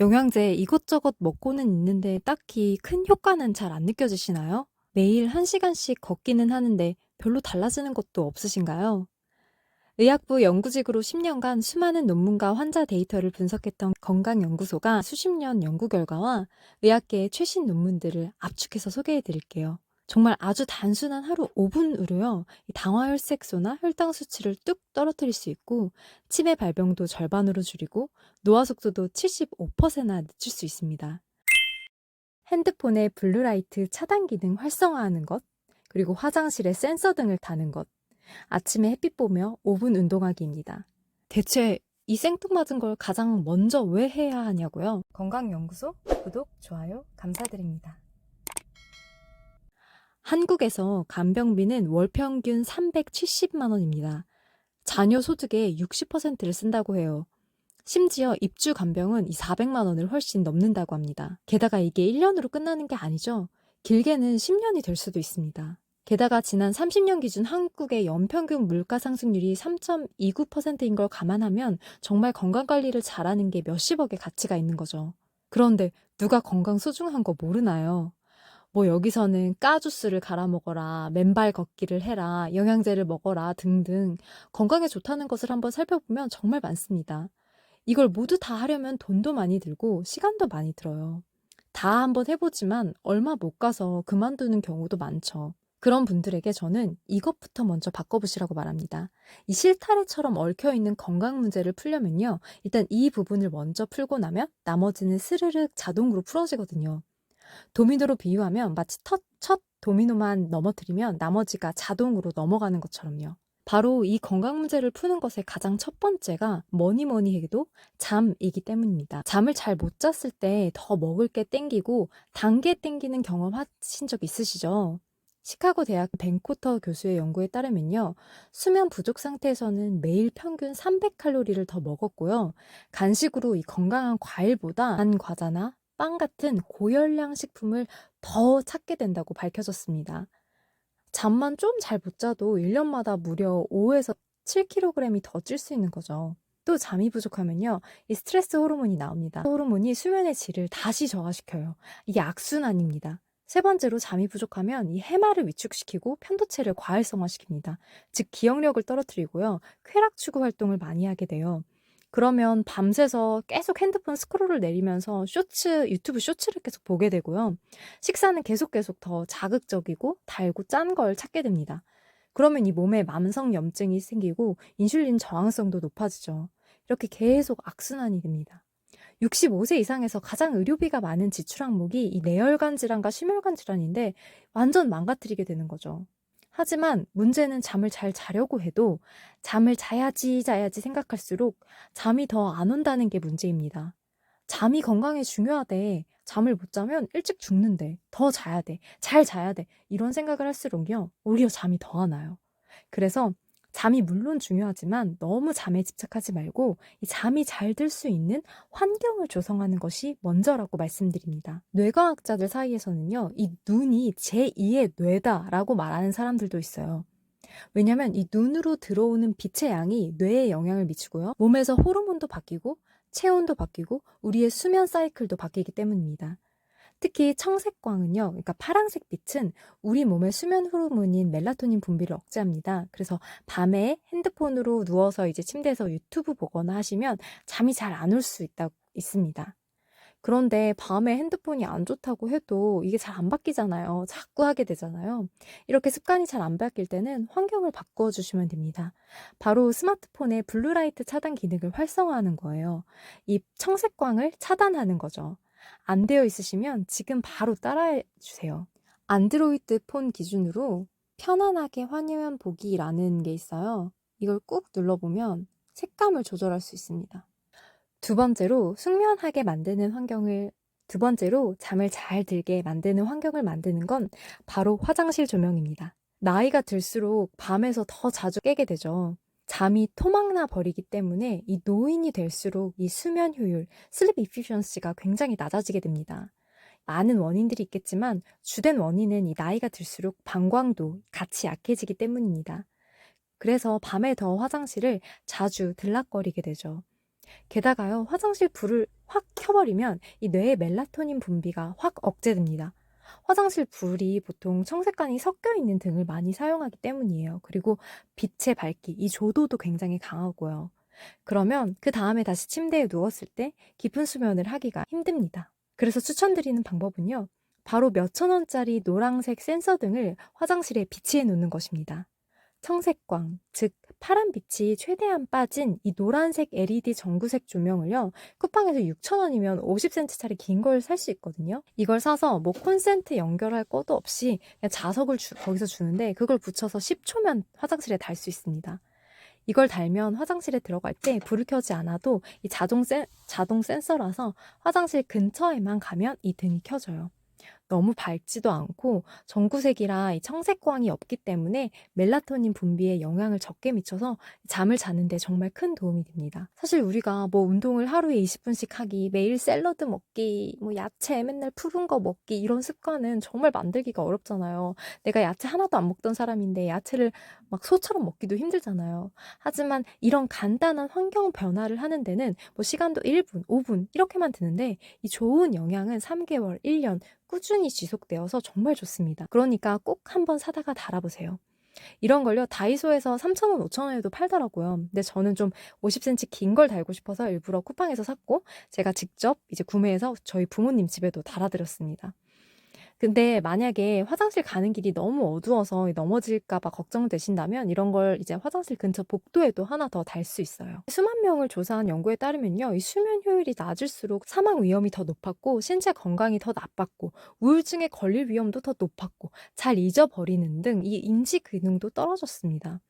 영양제 이것저것 먹고는 있는데 딱히 큰 효과는 잘 안 느껴지시나요? 매일 1시간씩 걷기는 하는데 별로 달라지는 것도 없으신가요? 의학부 연구직으로 10년간 수많은 논문과 환자 데이터를 분석했던 건강연구소가 수십 년 연구 결과와 의학계의 최신 논문들을 압축해서 소개해 드릴게요. 정말 아주 단순한 하루 5분으로요, 이 당화혈색소나 혈당 수치를 뚝 떨어뜨릴 수 있고, 치매 발병도 절반으로 줄이고, 노화 속도도 75%나 늦출 수 있습니다. 핸드폰의 블루라이트 차단 기능 활성화하는 것, 그리고 화장실에 센서 등을 다는 것, 아침에 햇빛 보며 5분 운동하기입니다. 대체 이 생뚱맞은 걸 가장 먼저 왜 해야 하냐고요? 건강연구소 구독, 좋아요 감사드립니다. 한국에서 간병비는 월 평균 370만 원입니다. 자녀 소득의 60%를 쓴다고 해요. 심지어 입주 간병은 이 400만 원을 훨씬 넘는다고 합니다. 게다가 이게 1년으로 끝나는 게 아니죠. 길게는 10년이 될 수도 있습니다. 게다가 지난 30년 기준 한국의 연평균 물가 상승률이 3.29%인 걸 감안하면 정말 건강관리를 잘하는 게 몇십억의 가치가 있는 거죠. 그런데 누가 건강 소중한 거 모르나요? 뭐 여기서는 까주스를 갈아 먹어라, 맨발 걷기를 해라, 영양제를 먹어라 등등 건강에 좋다는 것을 한번 살펴보면 정말 많습니다. 이걸 모두 다 하려면 돈도 많이 들고 시간도 많이 들어요. 다 한번 해보지만 얼마 못 가서 그만두는 경우도 많죠. 그런 분들에게 저는 이것부터 먼저 바꿔보시라고 말합니다. 이 실타래처럼 얽혀있는 건강 문제를 풀려면요. 일단 이 부분을 먼저 풀고 나면 나머지는 스르륵 자동으로 풀어지거든요. 도미노로 비유하면 마치 첫, 첫 도미노만 넘어뜨리면 나머지가 자동으로 넘어가는 것처럼요. 바로 이 건강 문제를 푸는 것의 가장 첫 번째가 뭐니 뭐니 해도 잠이기 때문입니다. 잠을 잘 못 잤을 때 더 먹을 게 땡기고 단 게 땡기는 경험 하신 적 있으시죠? 시카고 대학 벤코터 교수의 연구에 따르면요. 수면 부족 상태에서는 매일 평균 300칼로리를 더 먹었고요. 간식으로 이 건강한 과일보다 단 과자나 빵 같은 고열량 식품을 더 찾게 된다고 밝혀졌습니다. 잠만 좀 잘 못 자도 1년마다 무려 5에서 7kg이 더 찔 수 있는 거죠. 또 잠이 부족하면요. 이 스트레스 호르몬이 나옵니다. 호르몬이 수면의 질을 다시 저하시켜요. 이게 악순환입니다. 세 번째로 잠이 부족하면 이 해마를 위축시키고 편도체를 과활성화시킵니다. 즉 기억력을 떨어뜨리고요. 쾌락 추구 활동을 많이 하게 돼요. 그러면 밤새서 계속 핸드폰 스크롤을 내리면서 쇼츠, 유튜브 쇼츠를 계속 보게 되고요. 식사는 계속 계속 더 자극적이고 달고 짠 걸 찾게 됩니다. 그러면 이 몸에 만성 염증이 생기고 인슐린 저항성도 높아지죠. 이렇게 계속 악순환이 됩니다. 65세 이상에서 가장 의료비가 많은 지출 항목이 이 뇌혈관 질환과 심혈관 질환인데 완전 망가뜨리게 되는 거죠. 하지만 문제는 잠을 잘 자려고 해도 잠을 자야지 자야지 생각할수록 잠이 더 안 온다는 게 문제입니다. 잠이 건강에 중요하대. 잠을 못 자면 일찍 죽는데. 더 자야 돼. 잘 자야 돼. 이런 생각을 할수록요. 오히려 잠이 더 안 와요. 그래서 잠이 물론 중요하지만 너무 잠에 집착하지 말고 이 잠이 잘 들 수 있는 환경을 조성하는 것이 먼저라고 말씀드립니다. 뇌과학자들 사이에서는요, 이 눈이 제2의 뇌다라고 말하는 사람들도 있어요. 왜냐면 이 눈으로 들어오는 빛의 양이 뇌에 영향을 미치고요. 몸에서 호르몬도 바뀌고 체온도 바뀌고 우리의 수면 사이클도 바뀌기 때문입니다. 특히 청색광은요, 그러니까 파란색 빛은 우리 몸의 수면 호르몬인 멜라토닌 분비를 억제합니다. 그래서 밤에 핸드폰으로 누워서 이제 침대에서 유튜브 보거나 하시면 잠이 잘 안 올 수 있다고 있습니다. 그런데 밤에 핸드폰이 안 좋다고 해도 이게 잘 안 바뀌잖아요. 자꾸 하게 되잖아요. 이렇게 습관이 잘 안 바뀔 때는 환경을 바꿔주시면 됩니다. 바로 스마트폰의 블루라이트 차단 기능을 활성화하는 거예요. 이 청색광을 차단하는 거죠. 안 되어 있으시면 지금 바로 따라해 주세요. 안드로이드 폰 기준으로 편안하게 화면 보기라는 게 있어요. 이걸 꾹 눌러보면 색감을 조절할 수 있습니다. 두 번째로 숙면하게 만드는 환경을 두 번째로 잠을 잘 들게 만드는 환경을 만드는 건 바로 화장실 조명입니다. 나이가 들수록 밤에서 더 자주 깨게 되죠. 잠이 토막나 버리기 때문에 이 노인이 될수록 이 수면 효율, 슬립 이피션시가 굉장히 낮아지게 됩니다. 많은 원인들이 있겠지만 주된 원인은 이 나이가 들수록 방광도 같이 약해지기 때문입니다. 그래서 밤에 더 화장실을 자주 들락거리게 되죠. 게다가요, 화장실 불을 확 켜버리면 이 뇌의 멜라토닌 분비가 확 억제됩니다. 화장실 불이 보통 청색관이 섞여 있는 등을 많이 사용하기 때문이에요. 그리고 빛의 밝기, 이 조도도 굉장히 강하고요. 그러면 그 다음에 다시 침대에 누웠을 때 깊은 수면을 하기가 힘듭니다. 그래서 추천드리는 방법은요. 바로 몇천 원짜리 노란색 센서 등을 화장실에 비치해 놓는 것입니다. 청색광, 즉 파란 빛이 최대한 빠진 이 노란색 LED 전구색 조명을요. 쿠팡에서 6,000원이면 50cm짜리 긴 걸 살 수 있거든요. 이걸 사서 뭐 콘센트 연결할 것도 없이 그냥 자석을 주- 거기서 주는데 그걸 붙여서 10초면 화장실에 달 수 있습니다. 이걸 달면 화장실에 들어갈 때 불을 켜지 않아도 이 자동 센, 자동 센서라서 화장실 근처에만 가면 이 등이 켜져요. 너무 밝지도 않고 전구색이라 이 청색광이 없기 때문에 멜라토닌 분비에 영향을 적게 미쳐서 잠을 자는데 정말 큰 도움이 됩니다. 사실 우리가 뭐 운동을 하루에 20분씩 하기, 매일 샐러드 먹기, 뭐 야채 맨날 푸른 거 먹기 이런 습관은 정말 만들기가 어렵잖아요. 내가 야채 하나도 안 먹던 사람인데 야채를 막 소처럼 먹기도 힘들잖아요. 하지만 이런 간단한 환경 변화를 하는 데는 뭐 시간도 1분, 5분 이렇게만 드는데 이 좋은 영향은 3개월, 1년 꾸준히 지속되어서 정말 좋습니다. 그러니까 꼭 한번 사다가 달아보세요. 이런 걸요, 다이소에서 3,000원, 5,000원에도 팔더라고요. 근데 저는 좀 50cm 긴 걸 달고 싶어서 일부러 쿠팡에서 샀고, 제가 직접 이제 구매해서 저희 부모님 집에도 달아드렸습니다. 근데 만약에 화장실 가는 길이 너무 어두워서 넘어질까 봐 걱정되신다면 이런 걸 이제 화장실 근처 복도에도 하나 더 달 수 있어요. 수만 명을 조사한 연구에 따르면요. 이 수면 효율이 낮을수록 사망 위험이 더 높았고, 신체 건강이 더 나빴고, 우울증에 걸릴 위험도 더 높았고, 잘 잊어버리는 등 이 인지 기능도 떨어졌습니다.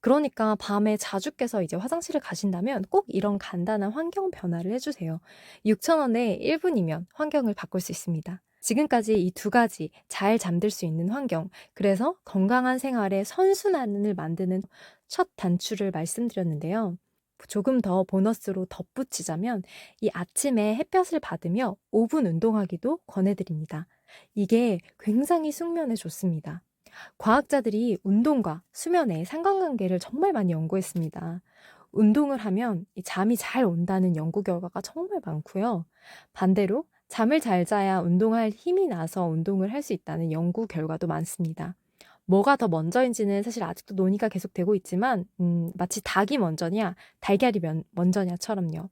그러니까 밤에 자주 깨서 이제 화장실을 가신다면 꼭 이런 간단한 환경 변화를 해주세요. 6,000원에 1분이면 환경을 바꿀 수 있습니다. 지금까지 이 두 가지 잘 잠들 수 있는 환경, 그래서 건강한 생활의 선순환을 만드는 첫 단추를 말씀드렸는데요. 조금 더 보너스로 덧붙이자면 이 아침에 햇볕을 받으며 5분 운동하기도 권해드립니다. 이게 굉장히 숙면에 좋습니다. 과학자들이 운동과 수면의 상관관계를 정말 많이 연구했습니다. 운동을 하면 이 잠이 잘 온다는 연구 결과가 정말 많고요. 반대로 잠을 잘 자야 운동할 힘이 나서 운동을 할 수 있다는 연구 결과도 많습니다. 뭐가 더 먼저인지는 사실 아직도 논의가 계속되고 있지만, 음, 마치 닭이 먼저냐, 달걀이 면- 먼저냐처럼요.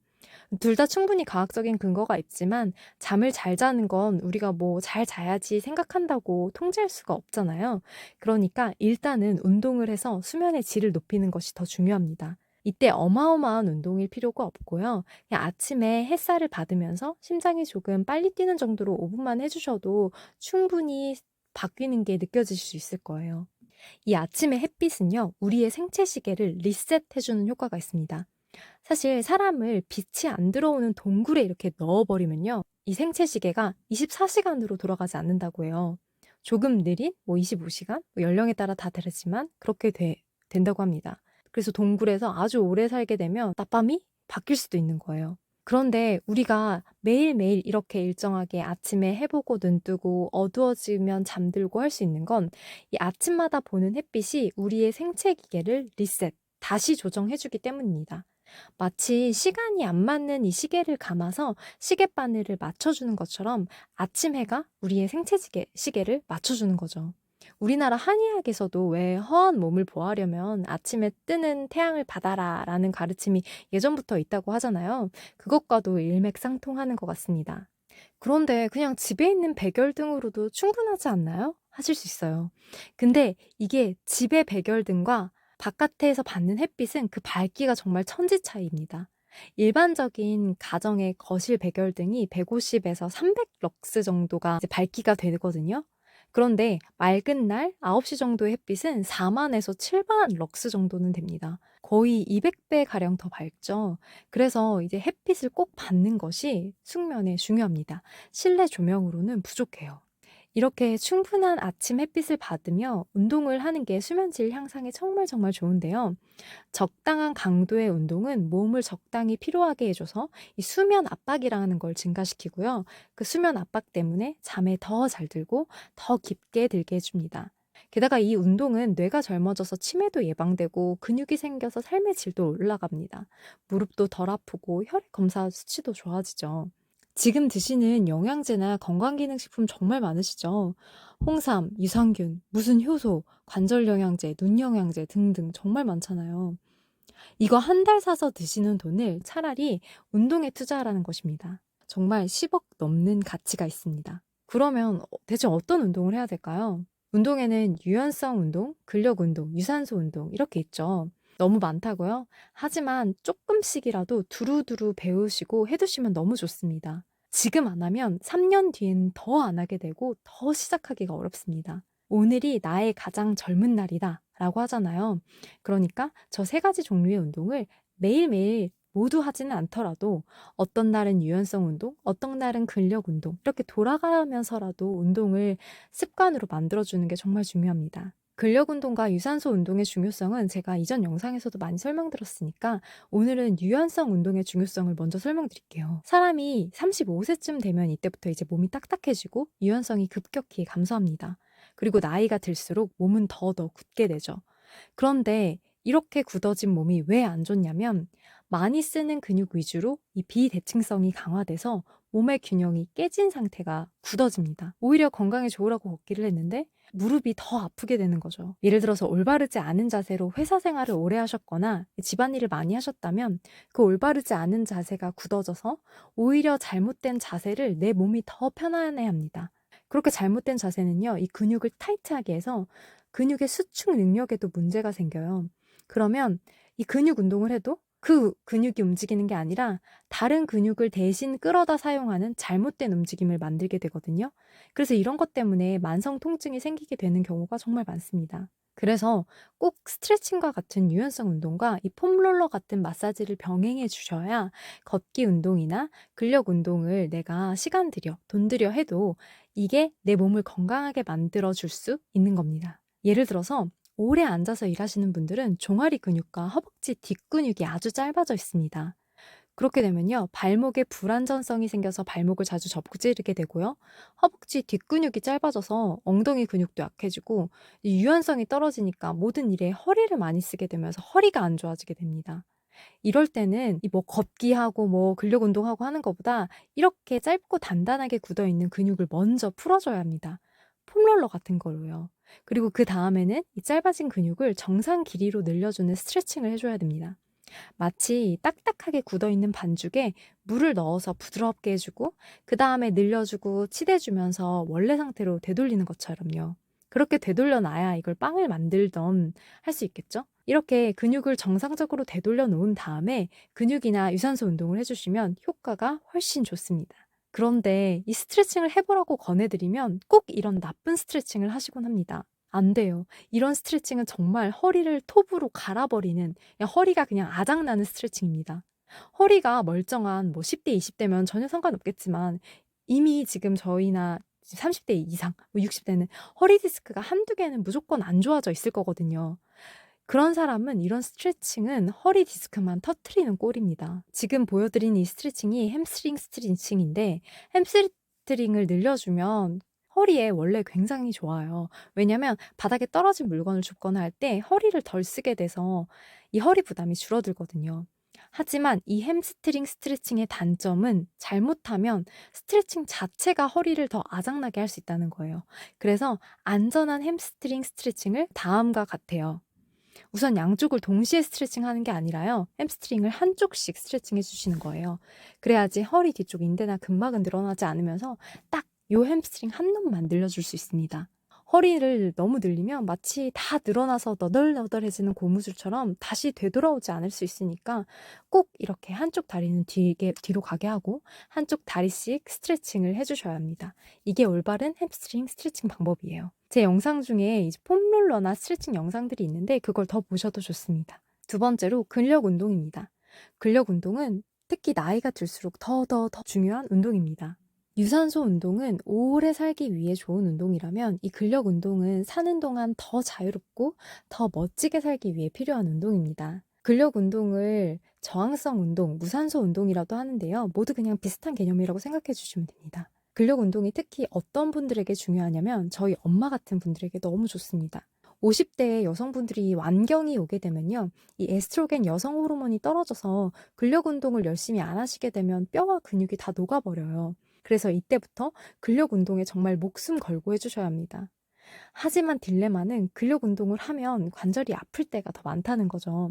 둘 다 충분히 과학적인 근거가 있지만, 잠을 잘 자는 건 우리가 뭐 잘 자야지 생각한다고 통제할 수가 없잖아요. 그러니까 일단은 운동을 해서 수면의 질을 높이는 것이 더 중요합니다. 이때 어마어마한 운동일 필요가 없고요. 그냥 아침에 햇살을 받으면서 심장이 조금 빨리 뛰는 정도로 5분만 해주셔도 충분히 바뀌는 게 느껴질 수 있을 거예요. 이 아침의 햇빛은요, 우리의 생체 시계를 리셋해주는 효과가 있습니다. 사실 사람을 빛이 안 들어오는 동굴에 이렇게 넣어버리면요, 이 생체 시계가 24시간으로 돌아가지 않는다고 해요. 조금 느린, 뭐 25시간, 뭐 연령에 따라 다 다르지만 그렇게 돼- 된다고 합니다. 그래서 동굴에서 아주 오래 살게 되면 낮밤이 바뀔 수도 있는 거예요. 그런데 우리가 매일매일 이렇게 일정하게 아침에 해보고 눈 뜨고 어두워지면 잠들고 할 수 있는 건 이 아침마다 보는 햇빛이 우리의 생체 기계를 리셋, 다시 조정해주기 때문입니다. 마치 시간이 안 맞는 이 시계를 감아서 시계 바늘을 맞춰주는 것처럼 아침 해가 우리의 생체 시계, 시계를 맞춰주는 거죠. 우리나라 한의학에서도 왜 허한 몸을 보호하려면 아침에 뜨는 태양을 받아라 라는 가르침이 예전부터 있다고 하잖아요. 그것과도 일맥상통하는 것 같습니다. 그런데 그냥 집에 있는 백열등으로도 충분하지 않나요? 하실 수 있어요. 근데 이게 집의 백열등과 바깥에서 받는 햇빛은 그 밝기가 정말 천지 차이입니다. 일반적인 가정의 거실 백열등이 150에서 300 럭스 정도가 이제 밝기가 되거든요. 그런데 맑은 날 9시 정도의 햇빛은 4만에서 7만 럭스 정도는 됩니다. 거의 200배 가량 더 밝죠. 그래서 이제 햇빛을 꼭 받는 것이 숙면에 중요합니다. 실내 조명으로는 부족해요. 이렇게 충분한 아침 햇빛을 받으며 운동을 하는 게 수면 질 향상에 정말 정말 좋은데요. 적당한 강도의 운동은 몸을 적당히 피로하게 해줘서 이 수면 압박이라는 걸 증가시키고요. 그 수면 압박 때문에 잠에 더 잘 들고 더 깊게 들게 해줍니다. 게다가 이 운동은 뇌가 젊어져서 치매도 예방되고 근육이 생겨서 삶의 질도 올라갑니다. 무릎도 덜 아프고 혈액 검사 수치도 좋아지죠. 지금 드시는 영양제나 건강기능식품 정말 많으시죠? 홍삼, 유산균, 무슨 효소, 관절 영양제, 눈 영양제 등등 정말 많잖아요. 이거 한 달 사서 드시는 돈을 차라리 운동에 투자하라는 것입니다. 정말 10억 넘는 가치가 있습니다. 그러면 어- 대체 어떤 운동을 해야 될까요? 운동에는 유연성 운동, 근력 운동, 유산소 운동 이렇게 있죠. 너무 많다고요? 하지만 조금씩이라도 두루두루 배우시고 해두시면 너무 좋습니다. 지금 안 하면 3년 뒤에는 더안 하게 되고 더 시작하기가 어렵습니다. 오늘이 나의 가장 젊은 날이다 라고 하잖아요. 그러니까 저 세 가지 종류의 운동을 매일매일 모두 하지는 않더라도 어떤 날은 유연성 운동, 어떤 날은 근력 운동, 이렇게 돌아가면서라도 운동을 습관으로 만들어주는 게 정말 중요합니다. 근력 운동과 유산소 운동의 중요성은 제가 이전 영상에서도 많이 설명드렸으니까 오늘은 유연성 운동의 중요성을 먼저 설명드릴게요. 사람이 35세쯤 되면 이때부터 이제 몸이 딱딱해지고 유연성이 급격히 감소합니다. 그리고 나이가 들수록 몸은 더더 굳게 되죠. 그런데 이렇게 굳어진 몸이 왜 안 좋냐면 많이 쓰는 근육 위주로 이 비대칭성이 강화돼서 몸의 균형이 깨진 상태가 굳어집니다. 오히려 건강에 좋으라고 걷기를 했는데 무릎이 더 아프게 되는 거죠. 예를 들어서 올바르지 않은 자세로 회사 생활을 오래 하셨거나 집안일을 많이 하셨다면 그 올바르지 않은 자세가 굳어져서 오히려 잘못된 자세를 내 몸이 더 편안해 합니다. 그렇게 잘못된 자세는요, 이 근육을 타이트하게 해서 근육의 수축 능력에도 문제가 생겨요. 그러면 이 근육 운동을 해도 그 근육이 움직이는 게 아니라 다른 근육을 대신 끌어다 사용하는 잘못된 움직임을 만들게 되거든요. 그래서 이런 것 때문에 만성 통증이 생기게 되는 경우가 정말 많습니다. 그래서 꼭 스트레칭과 같은 유연성 운동과 이 폼롤러 같은 마사지를 병행해 주셔야 걷기 운동이나 근력 운동을 내가 시간 들여, 돈 들여 해도 이게 내 몸을 건강하게 만들어 줄 수 있는 겁니다. 예를 들어서 오래 앉아서 일하시는 분들은 종아리 근육과 허벅지 뒷근육이 아주 짧아져 있습니다. 그렇게 되면요, 발목에 불안전성이 생겨서 발목을 자주 접지르게 되고요, 허벅지 뒷근육이 짧아져서 엉덩이 근육도 약해지고, 이 유연성이 떨어지니까 모든 일에 허리를 많이 쓰게 되면서 허리가 안 좋아지게 됩니다. 이럴 때는 이 뭐 걷기 하고 뭐 근력 운동하고 하는 것보다 이렇게 짧고 단단하게 굳어 있는 근육을 먼저 풀어줘야 합니다. 폼롤러 같은 걸로요. 그리고 그 다음에는 이 짧아진 근육을 정상 길이로 늘려주는 스트레칭을 해줘야 됩니다. 마치 딱딱하게 굳어 있는 반죽에 물을 넣어서 부드럽게 해주고 그 다음에 늘려주고 치대주면서 원래 상태로 되돌리는 것처럼요. 그렇게 되돌려 놔야 이걸 빵을 만들던 할 수 있겠죠? 이렇게 근육을 정상적으로 되돌려 놓은 다음에 근육이나 유산소 운동을 해주시면 효과가 훨씬 좋습니다. 그런데 이 스트레칭을 해보라고 권해드리면 꼭 이런 나쁜 스트레칭을 하시곤 합니다. 안 돼요. 이런 스트레칭은 정말 허리를 톱으로 갈아버리는 그냥 허리가 그냥 아작나는 스트레칭입니다. 허리가 멀쩡한 뭐 10대, 20대면 전혀 상관없겠지만 이미 지금 저희나 30대 이상, 뭐 60대는 허리 디스크가 한두 개는 무조건 안 좋아져 있을 거거든요. 그런 사람은 이런 스트레칭은 허리 디스크만 터트리는 꼴입니다. 지금 보여드린 이 스트레칭이 햄스트링 스트레칭인데 햄스트링을 늘려주면 허리에 원래 굉장히 좋아요. 왜냐면 바닥에 떨어진 물건을 줍거나 할 때 허리를 덜 쓰게 돼서 이 허리 부담이 줄어들거든요. 하지만 이 햄스트링 스트레칭의 단점은 잘못하면 스트레칭 자체가 허리를 더 아작나게 할 수 있다는 거예요. 그래서 안전한 햄스트링 스트레칭을 다음과 같아요. 우선 양쪽을 동시에 스트레칭 하는 게 아니라요. 햄스트링을 한쪽씩 스트레칭 해주시는 거예요. 그래야지 허리 뒤쪽 인대나 근막은 늘어나지 않으면서 딱 요 햄스트링 한 놈만 늘려줄 수 있습니다. 허리를 너무 늘리면 마치 다 늘어나서 너덜너덜해지는 고무줄처럼 다시 되돌아오지 않을 수 있으니까 꼭 이렇게 한쪽 다리는 뒤에, 뒤로 가게 하고 한쪽 다리씩 스트레칭을 해주셔야 합니다. 이게 올바른 햄스트링 스트레칭 방법이에요. 제 영상 중에 이제 폼롤러나 스트레칭 영상들이 있는데 그걸 더 보셔도 좋습니다. 두 번째로 근력 운동입니다. 근력 운동은 특히 나이가 들수록 더더더 중요한 운동입니다. 유산소 운동은 오래 살기 위해 좋은 운동이라면 이 근력 운동은 사는 동안 더 자유롭고 더 멋지게 살기 위해 필요한 운동입니다. 근력 운동을 저항성 운동, 무산소 운동이라도 하는데요. 모두 그냥 비슷한 개념이라고 생각해 주시면 됩니다. 근력 운동이 특히 어떤 분들에게 중요하냐면 저희 엄마 같은 분들에게 너무 좋습니다. 50대의 여성분들이 완경이 오게 되면요. 이 에스트로겐 여성 호르몬이 떨어져서 근력 운동을 열심히 안 하시게 되면 뼈와 근육이 다 녹아버려요. 그래서 이때부터 근력 운동에 정말 목숨 걸고 해주셔야 합니다. 하지만 딜레마는 근력 운동을 하면 관절이 아플 때가 더 많다는 거죠.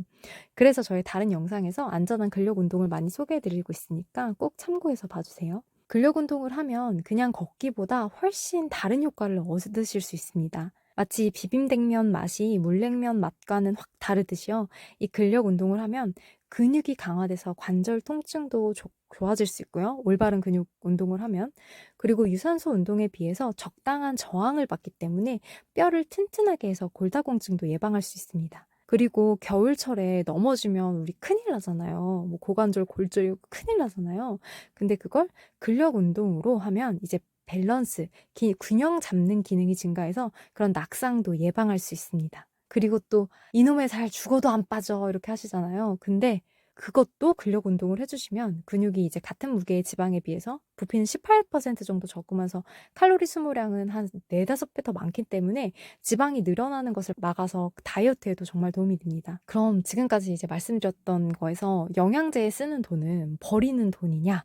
그래서 저희 다른 영상에서 안전한 근력 운동을 많이 소개해 드리고 있으니까 꼭 참고해서 봐주세요. 근력 운동을 하면 그냥 걷기보다 훨씬 다른 효과를 얻으실 수 있습니다. 마치 비빔냉면 맛이 물냉면 맛과는 확 다르듯이요. 이 근력 운동을 하면 근육이 강화돼서 관절 통증도 조- 좋아질 수 있고요. 올바른 근육 운동을 하면. 그리고 유산소 운동에 비해서 적당한 저항을 받기 때문에 뼈를 튼튼하게 해서 골다공증도 예방할 수 있습니다. 그리고 겨울철에 넘어지면 우리 큰일 나잖아요. 뭐 고관절 골절 큰일 나잖아요. 근데 그걸 근력 운동으로 하면 이제 밸런스, 기- 균형 잡는 기능이 증가해서 그런 낙상도 예방할 수 있습니다. 그리고 또 이놈의 살 죽어도 안 빠져 이렇게 하시잖아요. 근데 그것도 근력 운동을 해주시면 근육이 이제 같은 무게의 지방에 비해서 부피는 18% 정도 적으면서 칼로리 소모량은 한 4, 5배 더 많기 때문에 지방이 늘어나는 것을 막아서 다이어트에도 정말 도움이 됩니다. 그럼 지금까지 이제 말씀드렸던 거에서 영양제에 쓰는 돈은 버리는 돈이냐?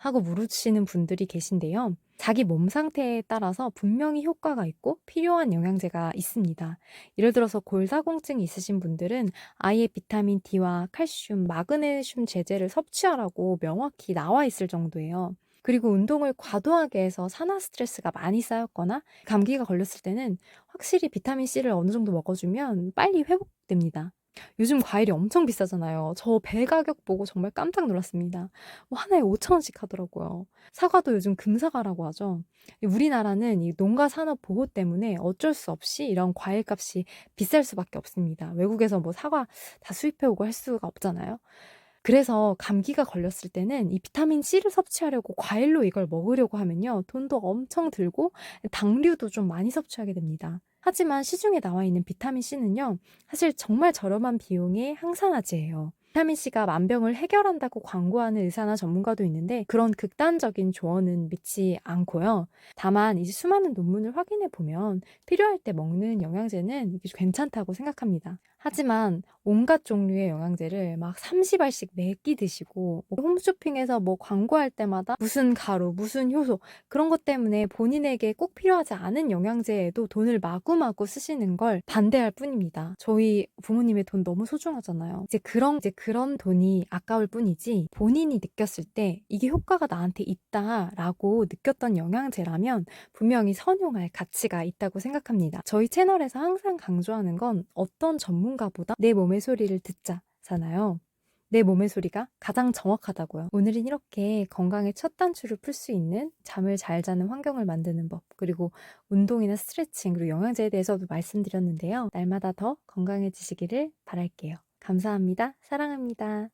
하고 물으시는 분들이 계신데요. 자기 몸 상태에 따라서 분명히 효과가 있고 필요한 영양제가 있습니다. 예를 들어서 골다공증이 있으신 분들은 아예 비타민 D와 칼슘, 마그네슘 제제를 섭취하라고 명확히 나와 있을 정도예요. 그리고 운동을 과도하게 해서 산화 스트레스가 많이 쌓였거나 감기가 걸렸을 때는 확실히 비타민 C를 어느 정도 먹어주면 빨리 회복됩니다. 요즘 과일이 엄청 비싸잖아요. 저 배 가격 보고 정말 깜짝 놀랐습니다. 뭐 하나에 5천원씩 하더라고요. 사과도 요즘 금사과라고 하죠. 이 우리나라는 이 농가 산업 보호 때문에 어쩔 수 없이 이런 과일 값이 비쌀 수밖에 없습니다. 외국에서 뭐 사과 다 수입해 오고 할 수가 없잖아요. 그래서 감기가 걸렸을 때는 이 비타민 C를 섭취하려고 과일로 이걸 먹으려고 하면요. 돈도 엄청 들고 당류도 좀 많이 섭취하게 됩니다. 하지만 시중에 나와 있는 비타민 C는요. 사실 정말 저렴한 비용의 항산화제예요. 비타민 C가 만병을 해결한다고 광고하는 의사나 전문가도 있는데 그런 극단적인 조언은 믿지 않고요. 다만 이제 수많은 논문을 확인해 보면 필요할 때 먹는 영양제는 괜찮다고 생각합니다. 하지만 온갖 종류의 영양제를 막 30알씩 매끼 드시고 뭐 홈쇼핑에서 뭐 광고할 때마다 무슨 가루, 무슨 효소 그런 것 때문에 본인에게 꼭 필요하지 않은 영양제에도 돈을 마구마구 쓰시는 걸 반대할 뿐입니다. 저희 부모님의 돈 너무 소중하잖아요. 이제 그런 이제 그런 돈이 아까울 뿐이지 본인이 느꼈을 때 이게 효과가 나한테 있다라고 느꼈던 영양제라면 분명히 선용할 가치가 있다고 생각합니다. 저희 채널에서 항상 강조하는 건 어떤 전문 가 보다 내 몸의 소리를 듣자잖아요. 내 몸의 소리가 가장 정확하다고요. 오늘은 이렇게 건강의 첫 단추를 풀 수 있는 잠을 잘 자는 환경을 만드는 법, 그리고 운동이나 스트레칭, 그리고 영양제에 대해서도 말씀드렸는데요. 날마다 더 건강해지시기를 바랄게요. 감사합니다. 사랑합니다.